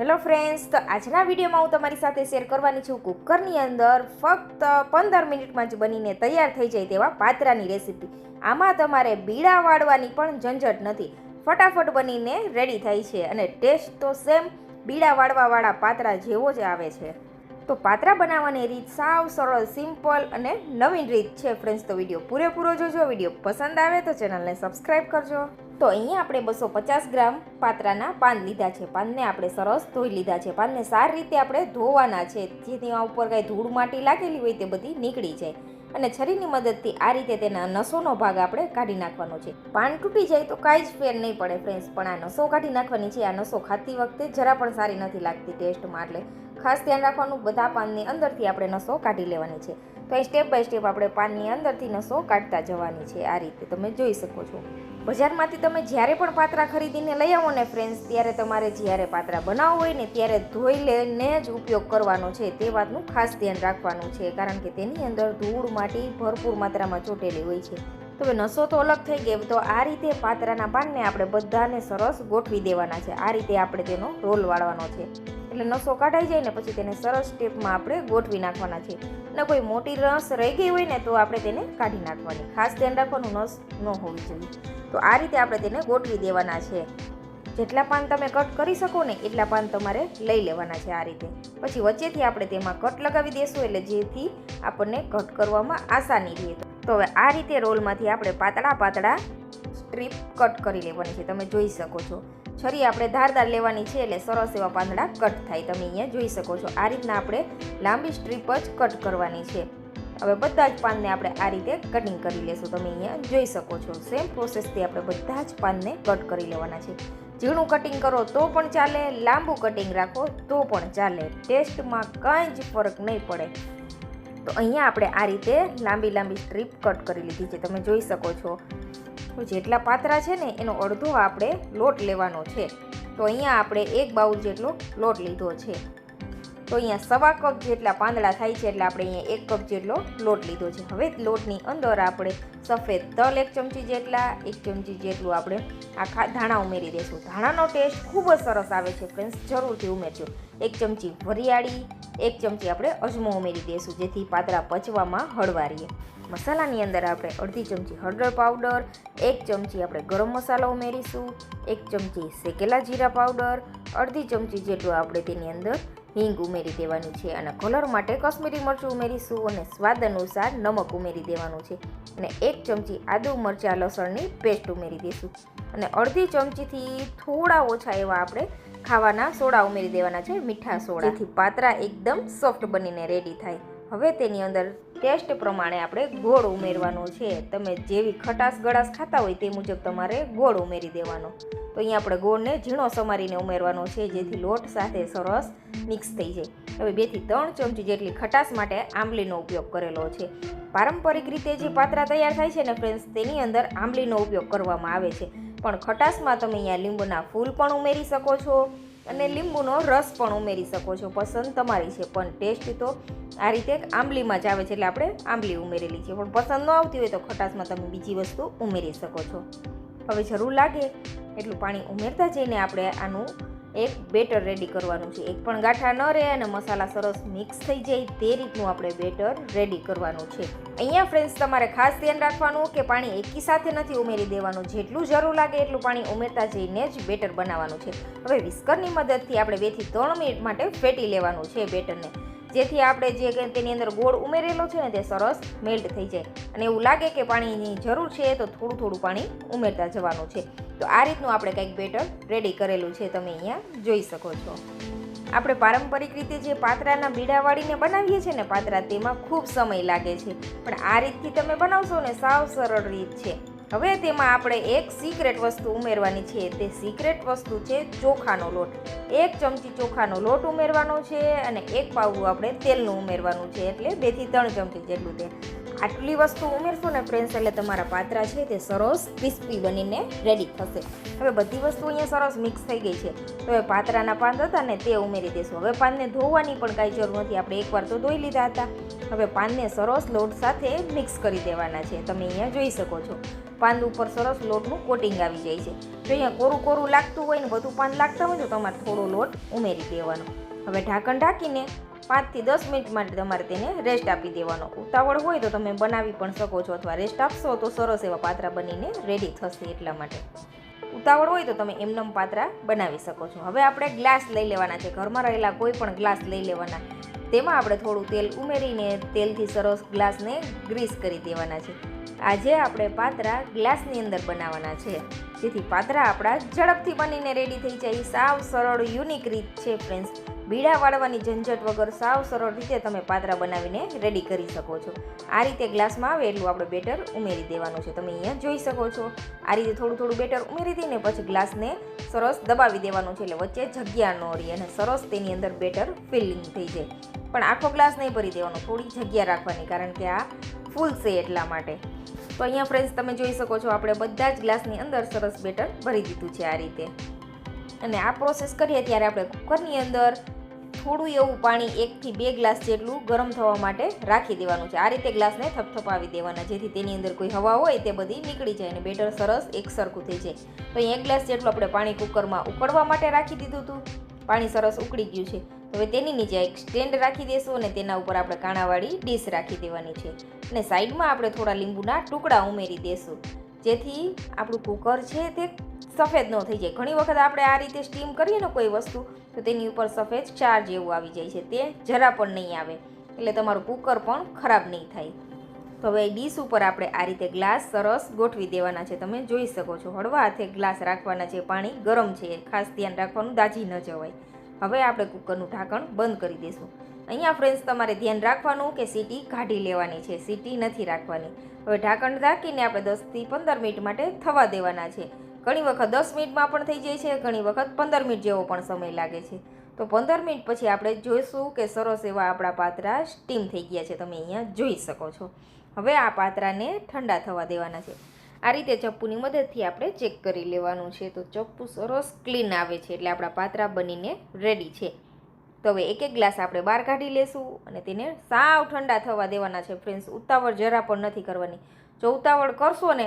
Hello friends તો આજના વિડીયોમાં હું તમારી સાથે શેર કરવાની છું કુકરની અંદર ફક્ત પંદર મિનિટમાં જ બનીને તૈયાર થઈ જાય તેવા પાત્રાની રેસીપી આમાં તમારે બીડા વાળવાની પણ ઝંઝટ નથી. ફટાફટ બનીને રેડી થાય છે અને ટેસ્ટ તો સેમ બીડા વાળવાવાળા પાત્રા જેવો જ આવે છે. તો પાત્રા બનાવવાની રીત સાવ સરળ સિમ્પલ અને નવીન રીત છે ફ્રેન્ડ્સ તો વીડિયો પૂરેપૂરો જોજો. વીડિયો પસંદ આવે તો ચેનલને સબસ્ક્રાઈબ કરજો. તો અહીંયા આપણે બસો પચાસ ગ્રામ પાત્રાના પાન લીધા છે. પાનને આપણે સરસ ધોઈ લીધા છે. પાનને સારી રીતે આપણે ધોવાના છે. જેથી આ ઉપર કાંઈ ધૂળ માટી લાગેલી હોય તે બધી નીકળી જાય. અને છરીની મદદથી આ રીતે તેના નસોનો ભાગ આપણે કાઢી નાખવાનો છે. પાન તૂટી જાય તો કાંઈ જ ફેર નહીં પડે ફ્રેન્ડ્સ. પણ આ નસો કાઢી નાખવાની છે. આ નસો ખાતી વખતે જરા પણ સારી નથી લાગતી ટેસ્ટમાં. એટલે ખાસ ધ્યાન રાખવાનું, બધા પાનની અંદરથી આપણે નસો કાઢી લેવાની છે. તો અહીં સ્ટેપ બાય સ્ટેપ આપણે પાનની અંદરથી નસો કાઢતા જવાની છે. આ રીતે તમે જોઈ શકો છો. બજારમાંથી તમે જ્યારે પણ પાત્રા ખરીદીને લઈ આવો ને ફ્રેન્ડ્સ ત્યારે તમારે જ્યારે પાત્રા બનાવવું હોય ને ત્યારે ધોઈ લઈને જ ઉપયોગ કરવાનો છે. તે વાતનું ખાસ ધ્યાન રાખવાનું છે, કારણ કે તેની અંદર ધૂળ માટી ભરપૂર માત્રામાં ચોટેલી હોય છે. તો હવે નસો તો અલગ થઈ ગયો, તો આ રીતે પાત્રાના પાનને આપણે બધાને સરસ ગોઠવી દેવાના છે. આ રીતે આપણે તેનો રોલ વાળવાનો છે. એટલે નસો કાઢાઈ જાય ને પછી તેને સરસ સ્ટેપમાં આપણે ગોઠવી નાખવાના છે. અને કોઈ મોટી રસ રહી ગઈ હોય ને તો આપણે તેને કાઢી નાખવાની. ખાસ ધ્યાન રાખવાનું નસ ન હોવી જોઈએ. તો આ રીતે આપણે તેને ગોઠવી દેવાના છે. જેટલા પાન તમે કટ કરી શકો ને એટલા પાન તમારે લઈ લેવાના છે આ રીતે. પછી વચ્ચેથી આપણે તેમાં કટ લગાવી દઈશું એટલે જેથી આપણને કટ કરવામાં આસાની રહે. તો હવે આ રીતે રોલમાંથી આપણે પાતળા પાતળા સ્ટ્રીપ કટ કરી લેવાની છે. તમે જોઈ શકો છો. છરી આપણે ધારદાર લેવાની છે એટલે સરસ એવા પાંદડા કટ થાય. તમે અહીંયા જોઈ શકો છો. આ રીતના આપણે લાંબી સ્ટ્રીપ જ કટ કરવાની છે. હવે બધા જ પાનને આપણે આ રીતે કટિંગ કરી લેશું. તમે અહીંયા જોઈ શકો છો સેમ પ્રોસેસથી આપણે બધા જ પાનને કટ કરી લેવાના છે. ઝીણું કટિંગ કરો તો પણ ચાલે, લાંબુ કટિંગ રાખો તો પણ ચાલે. ટેસ્ટમાં કાંઈ જ ફરક નહીં પડે. તો અહીંયા આપણે આ રીતે લાંબી લાંબી સ્ટ્રીપ કટ કરી લીધી છે. તમે જોઈ શકો છો. જેટલા પાતરા છે ને, એનો અડધો આપણે લોટ લેવાનો છે. તો અહીંયા આપણે એક બાઉલ જેટલો લોટ લીધો છે. તો અહીંયા સવા કપ જેટલા પાંદડા થાય છે એટલે આપણે અહીંયા એક કપ જેટલો લોટ લીધો છે. હવે લોટની અંદર આપણે સફેદ તલ એક ચમચી જેટલા, એક ચમચી જેટલું આપણે આખા ધાણા ઉમેરી દઈશું. ધાણાનો ટેસ્ટ ખૂબ જ સરસ આવે છે ફ્રેન્ડ્સ, જરૂરથી ઉમેરજો. એક ચમચી વરિયાળી, એક ચમચી આપણે અજમો ઉમેરી દઈશું, જેથી પાતળા પચવામાં હળવા રહીએ મસાલાની અંદર આપણે અડધી ચમચી હળદર પાવડર, એક ચમચી આપણે ગરમ મસાલો ઉમેરીશું, એક ચમચી શેકેલા જીરા પાવડર, અડધી ચમચી જેટલું આપણે તેની અંદર હિંગ ઉમેરી દેવાની છે અને કલર માટે કશ્મીરી મરચું ઉમેરીશું અને સ્વાદ અનુસાર નમક ઉમેરી દેવાનું છે. અને એક ચમચી આદુ મરચાં લસણની પેસ્ટ ઉમેરી દઈશું અને અડધી ચમચીથી થોડા ઓછા એવા આપણે ખાવાના સોડા ઉમેરી દેવાના છે, મીઠા સોડાથી પાતરા એકદમ સોફ્ટ બનીને રેડી થાય. હવે તેની અંદર ટેસ્ટ પ્રમાણે આપણે ગોળ ઉમેરવાનો છે. તમે જેવી ખટાશ ગળાશ ખાતા હોય તે મુજબ તમારે ગોળ ઉમેરી દેવાનો. તો અહીંયા આપણે ગોળને ઝીણો સમારીને ઉમેરવાનો છે, જેથી લોટ સાથે સરસ મિક્સ થઈ જાય. હવે બેથી ત્રણ ચમચી જેટલી ખટાશ માટે આંબલીનો ઉપયોગ કરેલો છે. પારંપરિક રીતે જે પાત્રા તૈયાર થાય છે ને ફ્રેન્ડ્સ તેની અંદર આંબલીનો ઉપયોગ કરવામાં આવે છે. પણ ખટાશમાં તમે અહીંયા લીંબુના ફૂલ પણ ઉમેરી શકો છો. અને લીંબુનો રસ પણ ઉમેરી શકો છો. પસંદ તમારી છે, પણ ટેસ્ટ તો આ રીતે આંબલીમાં જ આવે છે, એટલે આપણે આંબલી ઉમેરેલી છે. પણ પસંદ ન આવતી હોય તો ખટાશમાં તમે બીજી વસ્તુ ઉમેરી શકો છો. હવે જરૂર લાગે એટલું પાણી ઉમેરતા જઈને આપણે આનું એક બેટર રેડી કરવાનું છે. એક પણ ગાંઠા ન રહે અને મસાલા સરસ મિક્સ થઈ જાય તે રીતનું આપણે બેટર રેડી કરવાનું છે. અહીંયા ફ્રેન્ડ્સ તમારે ખાસ ધ્યાન રાખવાનું કે પાણી એકી સાથે નથી ઉમેરી દેવાનું. જેટલું જરૂર લાગે એટલું પાણી ઉમેરતા જઈને જ બેટર બનાવવાનું છે. હવે વિસ્કરની મદદથી આપણે બેથી ત્રણ મિનિટ માટે ફેટી લેવાનું છે બેટરને. જેથી આપણે જે તેની અંદર ગોળ ઉમેરેલો છે ને તે સરસ મેલ્ટ થઈ જાય. અને એવું લાગે કે પાણીની જરૂર છે તો થોડું થોડું પાણી ઉમેરતા જવાનું છે. તો આ રીતનું આપણે કંઈક બેટર રેડી કરેલું છે તમે અહીંયા જોઈ શકો છો. આપણે પારંપરિક રીતે જે પાત્રાના બીડા વાળીને બનાવીએ છીએ ને પાત્રા તેમાં ખૂબ સમય લાગે છે. પણ આ રીતથી તમે બનાવશો ને સાવ સરળ રીત છે. હવે તેમાં આપણે એક સિક્રેટ વસ્તુ ઉમેરવાની છે. તે સિક્રેટ વસ્તુ છે ચોખાનો લોટ. એક ચમચી ચોખાનો લોટ ઉમેરવાનો છે અને એક પાવું આપણે તેલનું ઉમેરવાનું છે. એટલે બેથી ત્રણ ચમચી જેટલું તેલ. આટલી વસ્તુ ઉમેરશો ને ફ્રેન્ડ્સ એટલે તમારા પાત્રા છે તે સરસ ક્રિસ્પી બનીને રેડી થશે. હવે બધી વસ્તુ અહીંયા સરસ મિક્સ થઈ ગઈ છે. તો હવે પાત્રાના પાન હતા ને તે ઉમેરી દઈશું હવે પાનને ધોવાની પણ કાંઈ જરૂર નથી. આપણે એકવાર તો ધોઈ લીધા હતા. હવે પાનને સરસ લોટ સાથે મિક્સ કરી દેવાના છે. તમે અહીંયા જોઈ શકો છો. પાંદ ઉપર સરસ લોટનું કોટિંગ આવી જાય છે. જો અહીંયા કોરું કોરું લાગતું હોય ને બધું પાન લાગતા હોય તો તમારે થોડો લોટ ઉમેરી દેવાનો. હવે ઢાંકણ ઢાંકીને પાંચથી દસ મિનિટ માટે તમારે તેને રેસ્ટ આપી દેવાનો. ઉતાવળ હોય તો તમે બનાવી પણ શકો છો અથવા રેસ્ટ આપશો તો સરસ એવા પાત્રા બનીને રેડી થશે એટલા માટે. ઉતાવળ હોય તો તમે એમનેમ પાત્રા બનાવી શકો છો. હવે આપણે ગ્લાસ લઈ લેવાના છે. ઘરમાં રહેલા કોઈ પણ ગ્લાસ લઈ લેવાના. તેમાં આપણે થોડું તેલ ઉમેરીને તેલથી સરસ ગ્લાસને ગ્રીસ કરી દેવાના છે. આજે આપણે પાતરા ગ્લાસની અંદર બનાવવાના છે. જેથી પાતરા આપણા ઝડપથી બનીને રેડી થઈ જાય. સાવ સરળ યુનિક રીત છે ફ્રેન્ડ્સ બીડા વાળવાની ઝંઝટ વગર સાવ સરળ રીતે તમે પાતરા બનાવીને રેડી કરી શકો છો. આ રીતે ગ્લાસમાં આવે એટલું આપણે બેટર ઉમેરી દેવાનું છે. તમે અહીંયા જોઈ શકો છો. આ રીતે થોડું થોડું બેટર ઉમેરી દઈને પછી ગ્લાસને સરસ દબાવી દેવાનું છે. એટલે વચ્ચે જગ્યા ન રહી અને સરસ તેની અંદર બેટર ફિલિંગ થઈ જાય. પણ આખો ગ્લાસ નહીં ભરી દેવાનો. થોડી જગ્યા રાખવાની. કારણ કે આ ફૂલશે એટલા માટે. તો અહીંયા ફ્રેન્ડ્સ તમે જોઈ શકો છો, આપણે બધા જ ગ્લાસની અંદર સરસ બેટર ભરી દીધું છે આ રીતે. અને આ પ્રોસેસ કરીએ ત્યારે આપણે કુકરની અંદર થોડું એવું પાણી એકથી બે ગ્લાસ જેટલું ગરમ થવા માટે રાખી દેવાનું છે. આ રીતે ગ્લાસને થપથપાવી દેવાના, જેથી તેની અંદર કોઈ હવા હોય તે બધી નીકળી જાય અને બેટર સરસ એકસરખું થઈ જાય. તો અહીં એક ગ્લાસ જેટલું આપણે પાણી કુકરમાં ઉકળવા માટે રાખી દીધું હતું. પાણી સરસ ઉકળી ગયું છે. હવે તેની નીચે એક સ્ટેન્ડ રાખી દેશું અને તેના ઉપર આપણે કાણાવાળી ડીશ રાખી દેવાની છે. અને સાઈડમાં આપણે થોડા લીંબુના ટુકડા ઉમેરી દેશું. જેથી આપણું કુકર છે તે સફેદ ન થઈ જાય. ઘણી વખત આપણે આ રીતે સ્ટીમ કરીએ ને કોઈ વસ્તુ, તો તેની ઉપર સફેદ ચાર જેવું આવી જાય છે. તે જરા પણ નહીં આવે. એટલે તમારું કુકર પણ ખરાબ નહીં થાય. તો હવે ડીશ ઉપર આપણે આ રીતે ગ્લાસ સરસ ગોઠવી દેવાના છે. તમે જોઈ શકો છો. હળવા હાથે ગ્લાસ રાખવાના છે. પાણી ગરમ છે. ખાસ ધ્યાન રાખવાનું દાજી ન જવાય. હવે આપણે કુકરનું ઢાંકણ બંધ કરી દઈશું. અહીંયા ફ્રેન્ડ્સ તમારે ધ્યાન રાખવાનું કે સીટી કાઢી લેવાની છે. સીટી નથી રાખવાની. હવે ઢાંકણ ઢાંકીને આપણે દસથી પંદર મિનિટ માટે થવા દેવાના છે. ઘણી વખત દસ મિનિટમાં પણ થઈ જાય છે, ઘણી વખત પંદર મિનિટ જેવો પણ સમય લાગે છે. તો પંદર મિનિટ પછી આપણે જોઈશું કે સરસ એવા આપણા પાત્રા સ્ટીમ થઈ ગયા છે. તમે અહીંયા જોઈ શકો છો. હવે આ પાત્રાને ઠંડા થવા દેવાના છે. આ રીતે ચપ્પુની મદદથી આપણે ચેક કરી લેવાનું છે. તો ચપ્પુ સરસ ક્લીન આવે છે એટલે આપણા પાત્રા બનીને રેડી છે. તો હવે એક એક ગ્લાસ આપણે બહાર કાઢી લેશું અને તેને સાવ ઠંડા થવા દેવાના છે ફ્રેન્ડ્સ. ઉતાવળ જરા પણ નથી કરવાની. જો ઉતાવળ કરશો ને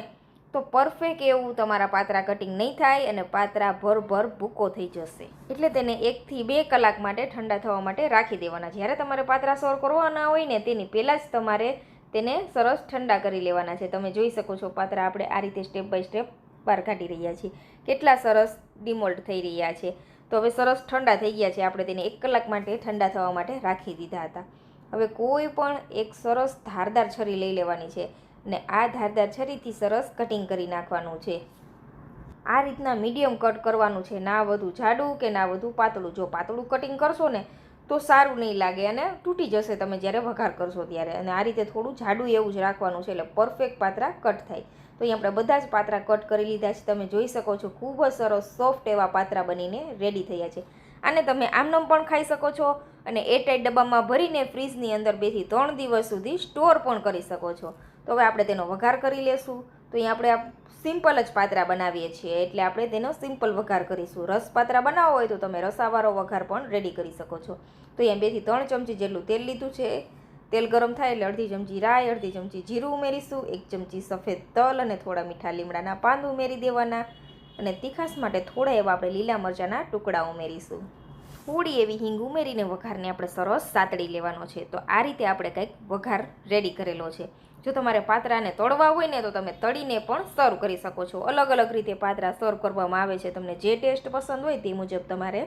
તો પરફેક્ટ એવું તમારા પાત્રા કટિંગ નહીં થાય અને પાત્રા ભર ભર ભૂકો થઈ જશે. એટલે તેને એકથી બે કલાક માટે ઠંડા થવા માટે રાખી દેવાના. જ્યારે તમારે પાત્રા સોર કરવાના હોય ને તેની પહેલાં જ તમારે તેને સરસ ઠંડા કરી લેવાના છે. તમે જોઈ શકો છો પાત્રા આપણે આ રીતે સ્ટેપ બાય સ્ટેપ બહાર કાઢી રહ્યા છીએ. કેટલા સરસ ડિમોલ્ટ થઈ રહ્યા છે. તો હવે સરસ ઠંડા થઈ ગયા છે. આપણે તેને એક કલાક માટે ઠંડા થવા માટે રાખી દીધા હતા. હવે કોઈ પણ એક સરસ ધારદાર છરી લઈ લેવાની છે ને આ ધારદાર છરીથી સરસ કટિંગ કરી નાખવાનું છે. આ રીતના મીડિયમ કટ કરવાનું છે. ના વધુ જાડું કે ના વધુ પાતળું. જો પાતળું કટિંગ કરશો ને તો સારું નહીં લાગે અને તૂટી જશે તમે જ્યારે વઘાર કરશો ત્યારે. અને આ રીતે થોડું જાડું એવું જ રાખવાનું છે એટલે પરફેક્ટ પાત્રા કટ થાય. તો અહીં આપણે બધા જ પાત્રા કટ કરી લીધા છે. તમે જોઈ શકો છો ખૂબ જ સરસ સોફ્ટ એવા પાત્રા બનીને રેડી થયા છે. આને તમે આમનમ પણ ખાઈ શકો છો અને એરટાઈટ ડબ્બામાં ભરીને ફ્રીજની અંદર બેથી ત્રણ દિવસ સુધી સ્ટોર પણ કરી શકો છો. તો હવે આપણે તેનો વઘાર કરી લેશું. તો અહીં આપણે સિમ્પલ જ પાતરા બનાવીએ છીએ. એટલે આપણે તેનો સિમ્પલ વઘાર કરીશું. રસ પાત્રા બનાવવો હોય તો તમે રસાવાળો વઘાર પણ રેડી કરી શકો છો. તો અહીંયા બેથી ત્રણ ચમચી જેટલું તેલ લીધું છે. તેલ ગરમ થાય એટલે અડધી ચમચી રાઈ, અડધી ચમચી જીરું ઉમેરીશું, એક ચમચી સફેદ તલ અને થોડા મીઠા લીમડાના પાન ઉમેરી દેવાના. અને તીખાસ માટે થોડા એવા આપણે લીલા મરચાંના ટુકડા ઉમેરીશું. થોડી એવી હિંગ ઉમેરીને વઘારને આપણે સરસ સાતડી લેવાનો છે. તો આ રીતે આપણે કંઈક વઘાર રેડી કરેલો છે. જો તમારે પાત્રાને તળવા હોય ને તો તમે તળીને પણ સર્વ કરી શકો છો. અલગ અલગ રીતે પાત્રા સર્વ કરવામાં આવે છે. તમને જે ટેસ્ટ પસંદ હોય તે મુજબ તમારે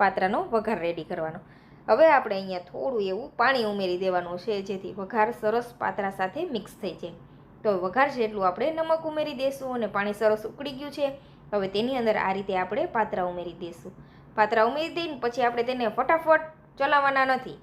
પાત્રાનો વઘાર રેડી કરવાનો. હવે આપણે અહીંયા થોડું એવું પાણી ઉમેરી દેવાનું છે, જેથી વઘાર સરસ પાત્રા સાથે મિક્સ થઈ જાય. તો વઘાર જેટલું આપણે નમક ઉમેરી દઈશું અને પાણી સરસ ઉકળી ગયું છે, હવે તેની અંદર આ રીતે આપણે પાત્રા ઉમેરી દઈશું પાત્રા ઉમેરી દઈને પછી આપણે તેને ફટાફટ ચલાવવાના નથી.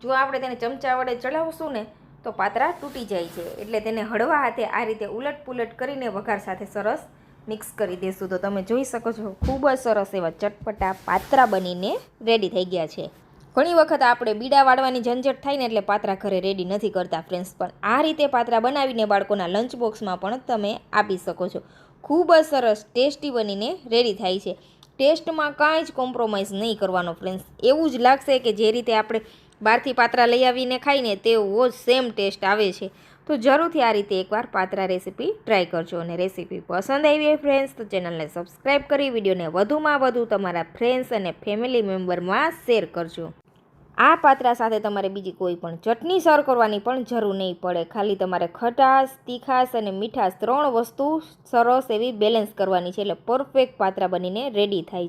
જો આપણે તેને ચમચા વડે ચલાવશું ને તો પાતરા તૂટી જાય છે. એટલે તેને હળવા હાથે આ રીતે ઉલટ પુલટ કરીને વઘાર સાથે સરસ મિક્સ કરી દેશું. તો તમે જોઈ શકો છો, ખૂબ જ સરસ એવા ચટપટા પાતરા બનીને રેડી થઈ ગયા છે. ઘણી વખત આપણે બીડા વાળવાની ઝંઝટ થાય ને એટલે પાત્રા ઘરે રેડી નથી કરતા ફ્રેન્ડ્સ પણ આ રીતે પાત્રા બનાવીને બાળકોના લંચ બોક્સમાં પણ તમે આપી શકો છો. ખૂબ જ સરસ ટેસ્ટી બનીને રેડી થાય છે. ટેસ્ટમાં કાંઈ જ કોમ્પ્રોમાઇઝ નહીં કરવાનો ફ્રેન્ડ્સ એવું જ લાગશે કે જે રીતે આપણે બહારથી પાત્રા લઈ આવીને ખાઈને તેવો સેમ ટેસ્ટ આવે છે. તો જરૂરથી આ રીતે એકવાર પાત્રા રેસીપી ટ્રાય કરજો અને રેસીપી પસંદ આવી હોય ફ્રેન્ડ્સ તો ચેનલને સબસ્ક્રાઈબ કરી, વિડીયોને વધુમાં વધુ તમારા ફ્રેન્ડ્સ અને ફેમિલી મેમ્બરમાં શેર કરજો. આ પાત્રા સાથે તમારે બીજી કોઈ પણ ચટણી સર્વ કરવાની પણ જરૂર નહીં પડે. ખાલી તમારે ખટાશ, તીખાશ અને મીઠાશ ત્રણ વસ્તુ સરસ એવી બેલેન્સ કરવાની છે એટલે પરફેક્ટ પાત્રા બનીને રેડી થાય